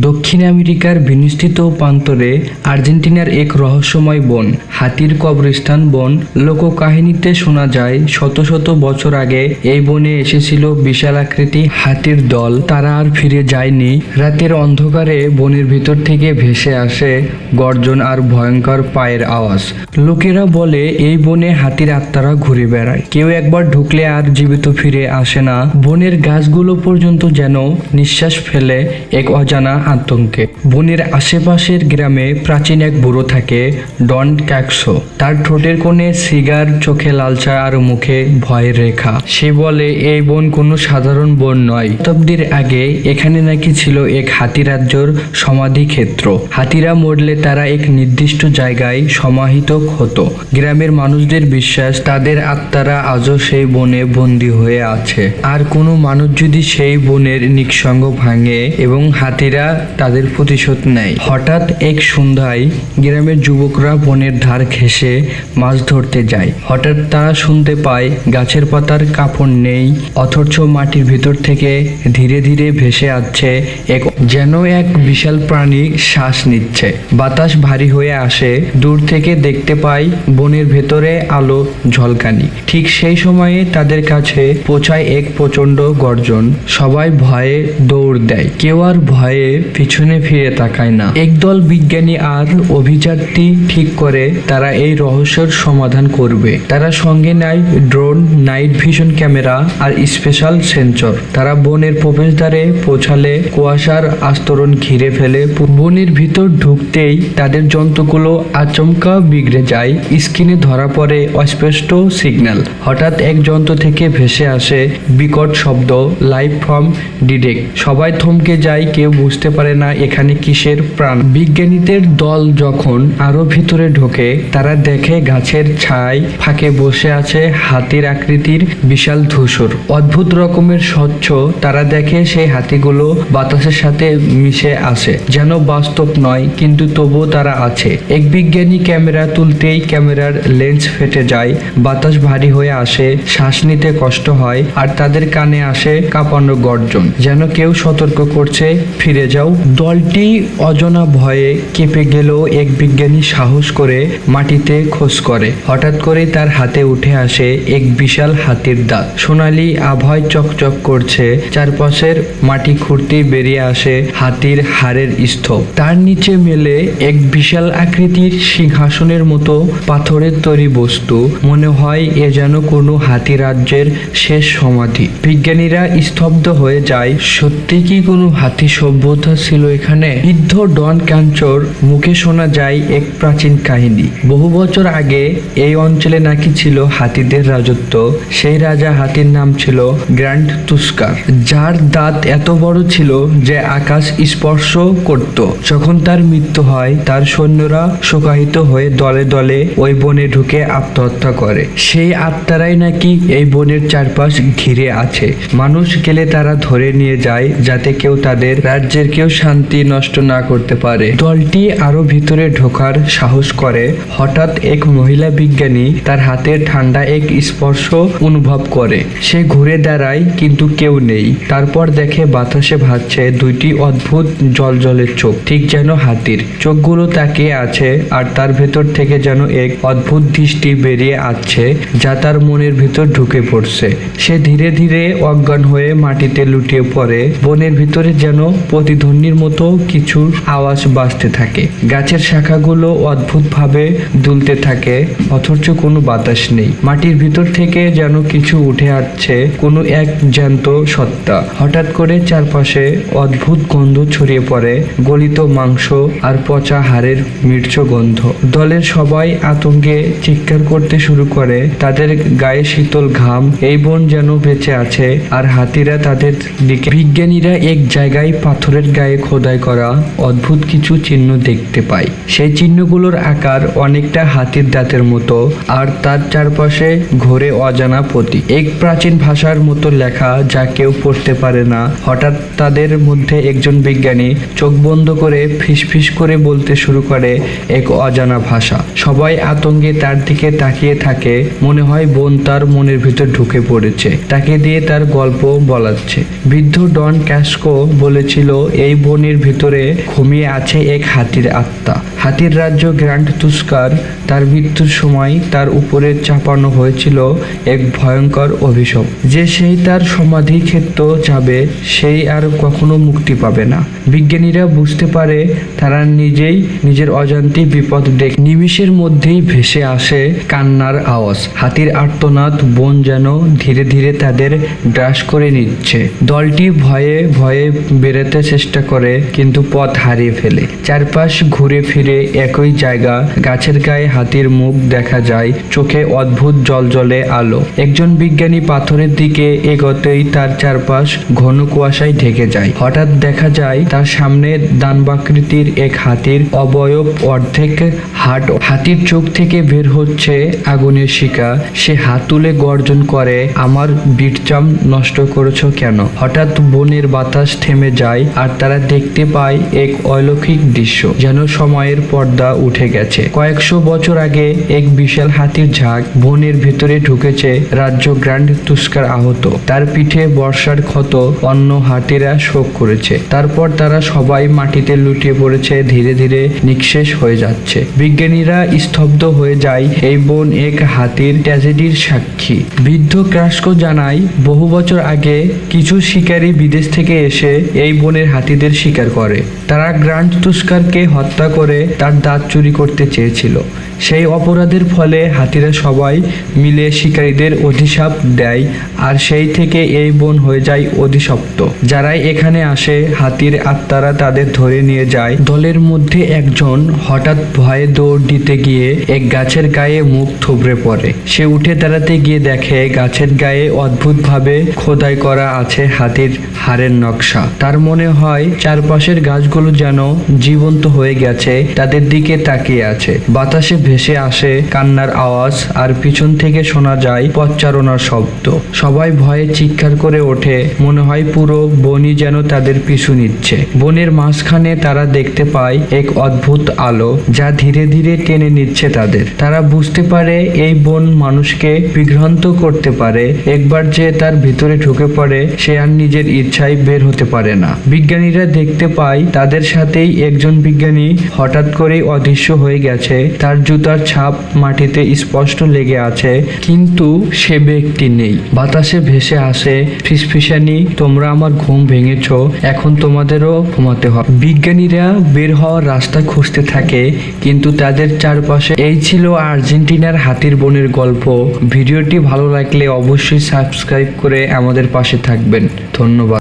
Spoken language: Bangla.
দক্ষিণ আমেরিকার বিনিষ্ঠিত প্রান্তরে আর্জেন্টিনার এক রহস্যময় বন, হাতির কবরস্থান বন। লোককাহিনীতে শোনা যায়, শত শত বছর আগে এই বনে এসেছিল বিশাল আকৃতি হাতির দল। তারা আর ফিরে যায়নি। রাতের অন্ধকারে বনের ভিতর থেকে ভেসে আসে গর্জন আর ভয়ঙ্কর পায়ের আওয়াজ। লোকেরা বলে, এই বনে হাতির আত্মারা ঘুরে বেড়ায়। কেউ একবার ঢুকলে আর জীবিত ফিরে আসে না। বনের গাছগুলো পর্যন্ত যেন নিঃশ্বাস ফেলে এক অজানা আতঙ্কে। বনের আশেপাশের গ্রামে প্রাচীন এক বুড়ো থাকে, ডন ক্যাকসো। তার ঠোঁটের কোণে সিগার, চোখে লালচা আর মুখে ভয়ের রেখা। সে বলে, এই বন কোনো সাধারণ বন নয়। শতাব্দীর আগে এখানে নাকি ছিল এক হাতি রাজ্যর সমাধি ক্ষেত্র হাতিরা মরলে তারা এক নির্দিষ্ট জায়গায় সমাহিত হতো। গ্রামের মানুষদের বিশ্বাস, তাদের আত্মারা আজও সেই বনে বন্দী হয়ে আছে। আর কোনো মানুষ যদি সেই বনের নিঃসঙ্গ ভাঙে এবং হাতিরা তাদের প্রতিশোধ নেয়। হঠাৎ এক সন্ধ্যায় গ্রামের যুবকরা বনের ধার ঘেঁষে মাছ ধরতে যায়। হঠাৎ তারা শুনতে পায় গাছের পাতার কাপড় নেই, অথচ মাটির ভিতর থেকে ধীরে ধীরে ভেসে আসছে এক যেন এক বিশাল প্রাণী শ্বাস নিচ্ছে। বাতাস ভারী হয়ে আসে, দূর থেকে দেখতে পাই বনের ভেতরে আলো ঝলকানি। ঠিক সেই সময়ে তাদের কাছে পৌঁছায় এক প্রচণ্ড গর্জন। সবাই ভয়ে দৌড় দেয়। কেউ আর ভয়ে পিছনে ফিরে তাকায় না। একদল বিজ্ঞানী আর অভিযাত্রী ঠিক করে তারা এই রহস্যের সমাধান করবে। তারা সঙ্গে নেয় ড্রোন, নাইট ভিশন ক্যামেরা আর স্পেশাল সেন্সর। তারা বনের প্রবেশদ্বারে পৌঁছালে কুয়াশার আস্তরণ ঘিরে ফেলে। বনের ভিতর ঢুকতেই তাদের যন্ত্রগুলো আচমকা বিগড়ে যায়। স্ক্রিনে ধরা পড়ে অস্পষ্ট সিগন্যাল। হঠাৎ এক যন্ত্র থেকে ভেসে আসে বিকট শব্দ লাইভ ফ্রম ডিডেক্ট সবাই থমকে যায়, কেউ বুঝতে পারে না এখানে কিসের প্রাণ। বিজ্ঞানীদের দল যখন আরও ভিতরে ঢোকে, তারা দেখে গাছের ছাই ফাঁকে বসে আছে হাতির আকৃতির বিশাল ধূসর। অদ্ভুত রকমের স্বচ্ছ তারা দেখে সেই হাতিগুলো বাতাসের সাথে মিশে আসে, যেন বাস্তব নয়, কিন্তু তবুও তারা আছে। এক বিজ্ঞানী ক্যামেরা তুলতেই ক্যামেরার লেন্স ফেটে যায়, বাতাস ভারী হয়ে আসে, শ্বাস নিতে কষ্ট হয়, আর তাদের কানে আসে কাঁপানো গর্জন, যেন কেউ সতর্ক করছে, ফিরে যাও দলটি অজনা ভয়ে কেঁপে গেলেও এক বিজ্ঞানী সাহস করে মাটিতে খোঁজ করে। হঠাৎ করে তার হাতে উঠে আসে এক বিশাল হাতির দাঁত। সোনালি আভয় চকচক করছে, চারপাশের মাটি খুঁড়তে বেরিয়ে আসে হাতির হাড়ের স্তূপ। তার নিচে মেলে এক বিশাল আকৃতির সিংহাসনের মতো পাথরের তৈরি বস্তু। মনে হয় এ যেন কোনো হাতি রাজ্যের শেষ সমাধি। বিজ্ঞানীরা স্তব্ধ হয়ে যায়, সত্যি কি কোনো হাতি সভ্যতা ছিল এখানে বৃদ্ধ ডন ক্যাঞ্চর মুখে শোনা যায় এক প্রাচীন কাহিনী। বহু বছর আগে এই অঞ্চলে নাকি ছিল হাতিদের রাজত্ব। সেই রাজা হাতির নাম ছিল গ্র্যান্ড তুস্কার, যার দাঁত এত বড় ছিল যে আকাশ স্পর্শ করত। যখন তার মৃত্যু হয়, তার সৈন্যরা শোকাহিত হয়ে দলে দলে ওই বনে ঢুকে আত্মহত্যা করে। সেই আত্মারাই নাকি এই বনের চারপাশ ঘিরে আছে। মানুষ গেলে তারা ধরে নিয়ে যায় যাতে কেউ তাদের রাজ্যের কেউ শান্তি নষ্ট না করতে পারে। দলটি আরও ভিতরে ঢোকার সাহস করে। হঠাৎ এক মহিলা বিজ্ঞানী তার হাতের ঠান্ডা এক স্পর্শ অনুভব করে। সে ঘুরে দাঁড়ায়, কিন্তু কেউ নেই। তারপর দেখে বাতাসে ভাসছে দুইটি অদ্ভুত জলজলের চোখ, ঠিক যেন হাতির। চোখগুলো তাকিয়ে আছে, আর তার ভেতর থেকে যেন এক অদ্ভুত দৃষ্টি বেরিয়ে আসছে, যা তার মনের ভিতর ঢুকে পড়ছে। সে ধীরে ধীরে অজ্ঞান হয়ে মাটিতে লুটিয়ে পড়ে। বনের ভিতরে যেন প্রতিধ্বনির মতো কিছু আওয়াজ বাজতে থাকে। গাছের শাখাগুলো অদ্ভুতভাবে দুলতে থাকে, অথচ কোনো বাতাস নেই। মাটির ভিতর থেকে যেন কিছু উঠে আসছে, কোনো এক জ্যান্ত সত্তা। হঠাৎ করে চারপাশে অদ্ভুত গন্ধ ছড়িয়ে পড়ে, গলিত মাংস আর পচা হাড়ের মির্চ গন্ধ। দলের সবাই আতঙ্কে চিৎকার করতে শুরু করে, তাদের গায়ে শীতল ঘাম, এই বন যেন বেঁচে আছে, আর হাতিরা তাদের দিকে। বিজ্ঞানীরা এক জায়গায় পাথরের গায়ে খোদাই করা অদ্ভুত কিছু চিহ্ন দেখতে পায় সেই চিহ্নগুলোর আকার অনেকটা হাতির দাঁতের মতো আর তার চারপাশে ঘোরে অজানা প্রতীক। এক প্রাচীন ভাষার মতো লেখা যা কেউ পড়তে পারে না। হঠাৎ তাদের মধ্যে একজন বিজ্ঞানী চোখ বন্ধ করে ফিসফিস করে বলতে শুরু করে এক অজানা ভাষা। সবাই আতঙ্কে তার দিকে তাকিয়ে থাকে। মনে হয় বোন তার মনের ভিতর ঢুকে পড়েছে। তাকে দিয়ে তার গল্প বলাচ্ছে। বৃদ্ধ ডন ক্যাস্কো বলেছিল, এই এই বনের ভিতরে ঘুমিয়ে আছে এক হাতির আত্মা। হাতির রাজ্য গ্র্যান্ড তুস্কার, তার মৃত্যুর সময় তার উপরে চাপানো হয়েছিল এক ভয়ঙ্কর অভিশাপ। যে সেই তার সমাধি ক্ষেত্র যাবে, সেই আর কখনো মুক্তি পাবে না। বিজ্ঞানীরা বুঝতে পারে, তারা নিজেই নিজের অজান্তে বিপদ ডেকে নিমিষের মধ্যেই ভেসে আসে কান্নার আওয়াজ। হাতির আর্তনাদ বন যেন ধীরে ধীরে তাদের গ্রাস করে নিচ্ছে। দলটি ভয়ে ভয়ে বেরোতে চেষ্টা করে, কিন্তু পথ হারিয়ে ফেলে। চারপাশ ঘুরে ফিরে একই জায়গা, গাছের গায়ে হাতির মুখ দেখা যায়, চোখে অদ্ভুত জলজলে আলো। একজন বিজ্ঞানী পাথরের দিকে এগোতেই তার চারপাশ ঘন কুয়াশায় ঢেকে যায়। হঠাৎ দেখা যায়, তার সামনে দানবাকৃতির এক হাতির অবয়ব অর্ধেক হাট, হাতির চোখ থেকে বের হচ্ছে আগুনের শিকা সে হাত তুলে গর্জন করে, আমার বিটচাম নষ্ট করেছ কেন? হঠাৎ বনের বাতাস থেমে যায় আর তারা দেখতে পায় এক অলৌকিক দৃশ্য। যেন সময়ের পর্দা উঠে গেছে। কয়েকশো বছর আগে এক বিশাল হাতির ঝাঁক বনের ভেতরে ঢুকেছে রাজ্য গ্র্যান্ড তুস্কার আহত। তার পিঠে বর্ষার ক্ষত অন্য হাতিরা শোক করেছে। তারপর তারা সবাই মাটিতে লুটিয়ে পড়েছে, ধীরে ধীরে নিঃশেষ হয়ে যাচ্ছে। বিজ্ঞানীরা স্তব্ধ হয়ে যায় এই বন এক হাতির ট্র্যাজেডির সাক্ষী। বৃদ্ধ ক্রাস্কো জানায়, বহু বছর আগে কিছু শিকারী বিদেশ থেকে এসে এই বনের হাতিদের শিকার করে। তারা গ্র্যান্ড তুস্কারকে হত্যা করে তার দাঁত চুরি করতে চেয়েছিল। সেই অপরাধের ফলে হাতিরা সবাই মিলে শিকারীদের অধিশাপ দেয় আর সেই থেকে এই বন হয়ে যায় অধিশপ্ত। যারাই এখানে আসে, হাতির আত্মারা তাদের ধরে নিয়ে যায়। দলের মধ্যে একজন হঠাৎ ভয়ে দৌড় দিতে গিয়ে এক গাছের গায়ে মুখ থুবড়ে পড়ে। সে উঠে দাঁড়াতে গিয়ে দেখে গাছের গায়ে অদ্ভুতভাবে খোদাই করা আছে হাতির হাড়ের নকশা। তার মনে হয়, চারপাশের গাছগুলো যেন জীবন্ত হয়ে গেছে তাদের দিকে তাকিয়ে আছে। বাতাসে ভেসে আসে কান্নার আওয়াজ আর পিছন থেকে শোনা যায় পচ্চারণার শব্দ। সবাই ভয়ে চিৎকার করে ওঠে, মনে হয় পুরো বনই যেন তাদের পিছু নিচ্ছে। বনের মাঝখানে তারা দেখতে পায় এক অদ্ভুত আলো, যা ধীরে ধীরে টেনে নিচ্ছে তাদের। তারা বুঝতে পারে এই বন মানুষকে বিভ্রান্ত করতে পারে। একবার যে তার ভিতরে ঢুকে পড়ে, সে আর নিজের ইচ্ছায় বের হতে পারে না। বিজ্ঞানীরা দেখতে পায় তাদের সাথেই একজন বিজ্ঞানী হঠাৎ করেই অদৃশ্য হয়ে গেছে। তার জুতার ছাপ মাটিতে স্পষ্ট লেগে আছে, কিন্তু সে ব্যক্তি নেই। বাতাসে ভেসে আসে, ফিসফিসানি, তোমরা আমার ঘুম ভেঙেছ, এখন তোমাদেরও ঘুমাতে হবে। বিজ্ঞানীরা বের হওয়ার রাস্তা খুঁজতে থাকে, কিন্তু তাদের চারপাশে এই ছিল আর্জেন্টিনার হাতির বনের গল্প। ভিডিওটি ভালো লাগলে অবশ্যই সাবস্ক্রাইব করে আমাদের পাশে থাকবেন। ধন্যবাদ।